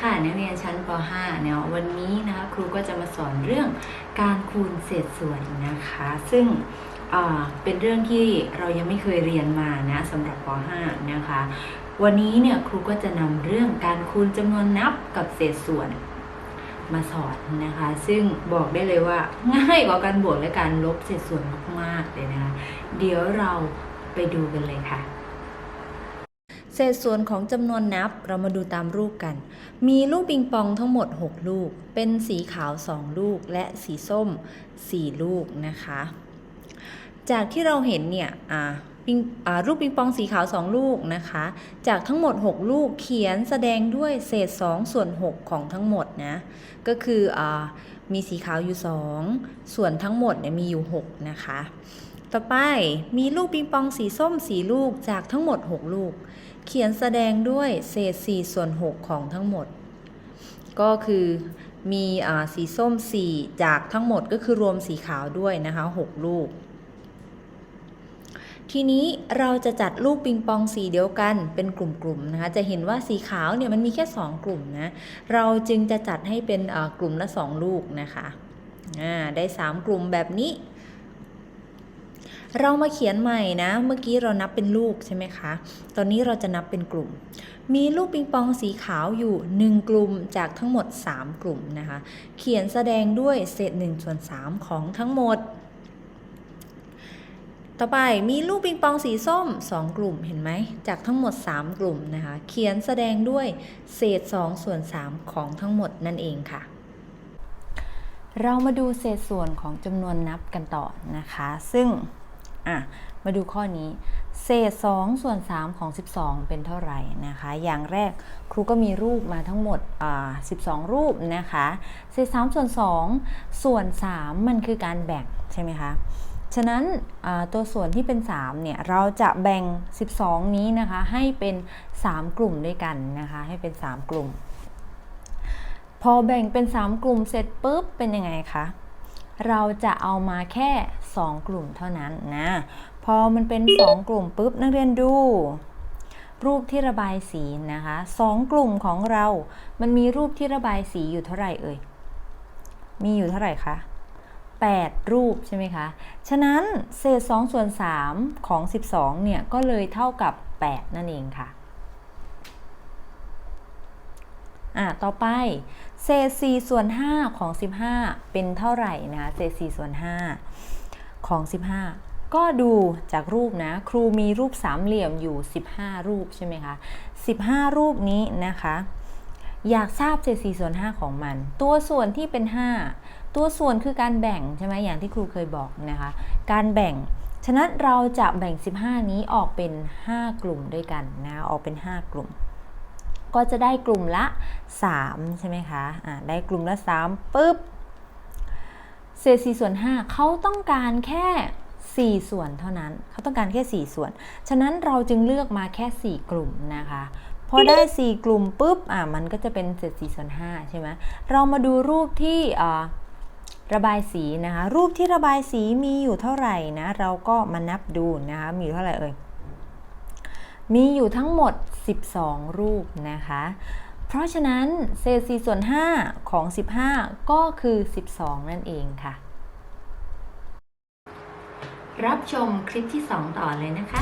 ค่ะนักเรียนชั้นป .5 เนาะวันนี้นะคะครูก็จะมาสอนเรื่องการคูณเศษส่วนนะคะ ซึ่งเป็นเรื่องที่เรายังไม่เคยเรียนมานะสำหรับป .5 นะคะ วันนี้เนี่ยครูก็จะนำเรื่องการคูณจำนวนนับกับเศษส่วนมาสอนนะคะ ซึ่งบอกได้เลยว่าง่ายกว่าการบวกและการลบเศษส่วนมากๆเลยนะคะ เดี๋ยวเราไปดูกันเลยค่ะ ศษส่วนของจำนวนนับเรามาดูตามรูปกัน มีลูกปิงปองทั้งหมด 6 ลูก เป็นสีขาว 2 ลูก และสีส้ม 4 ลูกนะคะ จากที่เราเห็นเนี่ยอ่าปิงอ่าลูกปิงปองสีขาว 2 ลูกนะคะ จากทั้งหมด 6 ลูกเขียนแสดงด้วยเศษ 2 ส่วน 6 ของทั้งหมดนะ ก็คืออมีสีขาวอยู่ 2 ส่วนทั้งหมดเนี่ยมีอยู่ 6 นะคะ ต่อไปมีลูกปิงปองสีส้ม4ลูกจากทั้งหมด 6 ลูก เขียนแสดงด้วยเศษ4ส่วน 6 ของทั้งหมด ก็คือมีอสีส้ม 4 จากทั้งหมดก็คือรวมสีขาวด้วยนะคะ 6 ลูก ทีนี้เราจะจัดลูกปิงปองสีเดียวกันเป็นกลุ่มๆนะคะ จะเห็นว่าสีขาวเนี่ยมันมีแค่ 2 กลุ่มนะ เราจึงจะจัดให้เป็นกลุ่มละ 2 ลูกนะคะ ได้ 3 กลุ่มแบบนี้ เรามาเขียนใหม่นะ เมื่อกี้เรานับเป็นลูกใช่ไหมคะ ตอนนี้เราจะนับเป็นกลุ่ม มีลูกปิงปองสีขาวอยู่ 1 กลุ่มจากทั้งหมด 3 กลุ่มนะคะ เขียนแสดงด้วยเศษ1ส่วน3ของทั้งหมด ต่อไปมีลูกปิงปองสีส้ม 2 กลุ่มเห็นไหม จากทั้งหมด 3 กลุ่มนะคะ เขียนแสดงด้วยเศษ2ส่วน3ของทั้งหมดนั่นเองค่ะเรามาดูเศษส่วนของจำนวนนับกันต่อนะคะ ซึ่ง อะมาดูข้อนี้ เศษ2ส่วน 3 ของ 12 เป็นเท่าไหร่นะคะ อย่างแรกครูก็มีรูปมาทั้งหมด12 รูปนะคะ เศษ3ส่วน 2 ส่วน 3 มันคือการแบ่งใช่ไหมคะ ฉะนั้นตัวส่วนที่เป็น 3 เนี่ย เราจะแบ่ง 12 นี้นะคะ ให้เป็น 3 กลุ่มด้วยกันนะคะ ให้เป็น 3 กลุ่ม พอแบ่งเป็น 3 กลุ่มเสร็จปุ๊บเป็นยังไงคะ เราจะเอามาแค่ 2 กลุ่มเท่านั้นนะ พอมันเป็น 2 กลุ่มปุ๊บนักเรียนดู รูปที่ระบายสีนะคะ2กลุ่มของเรา มันมีรูปที่ระบายสีอยู่เท่าไหร่เอ่ย มีอยู่เท่าไหร่คะ8 รูปใช่ไหมคะ ฉะนั้นเศษ2ส่วน3ของ 12 เนี่ย ก็เลยเท่ากับ 8 นั่นเองค่ะ อะต่อไปเศษ4ส่วน 5 ของ 15 เป็นเท่าไหร่นะเศษ4ส่วน 5 ของ 15 ก็ดูจากรูปนะ ครูมีรูปสามเหลี่ยมอยู่ 15 รูปใช่ไหมคะ15 รูปนี้นะคะ อยากทราบเศษ4ส่วน 5 ของมัน ตัวส่วนที่เป็น 5 ตัวส่วนคือการแบ่งใช่ไหมอย่างที่ครูเคยบอกนะคะ การแบ่งฉะนั้นเราจะแบ่ง 15 นี้ออกเป็น 5 กลุ่มด้วยกันนะ ออกเป็น 5 กลุ่ม ก็จะได้กลุ่มละ 3 ใช่ไหมคะอ่าได้กลุ่มละ 3ปุ๊บเศษ4ส่วน 5เขาต้องการแค่ 4 ส่วนเท่านั้นเขาต้องการแค่ 4 ส่วน ฉะนั้นเราจึงเลือกมาแค่ 4 กลุ่มนะคะพอได้ 4 กลุ่มปุ๊บอ่ามันก็จะเป็นเศษ4ส่วน5ใช่ไหมเรามาดูรูปที่ระบายสีนะคะ รูปที่ระบายสีมีอยู่เท่าไหร่นะ เราก็มานับดูนะคะ มีอยู่เท่าไหร่เอ่ย มีอยู่ทั้งหมด 12 รูปนะคะ เพราะฉะนั้นเศษ4ส่วน 5 ของ 15 ก็คือ 12 นั่นเองค่ะ รับชมคลิปที่ 2 ต่อเลยนะคะ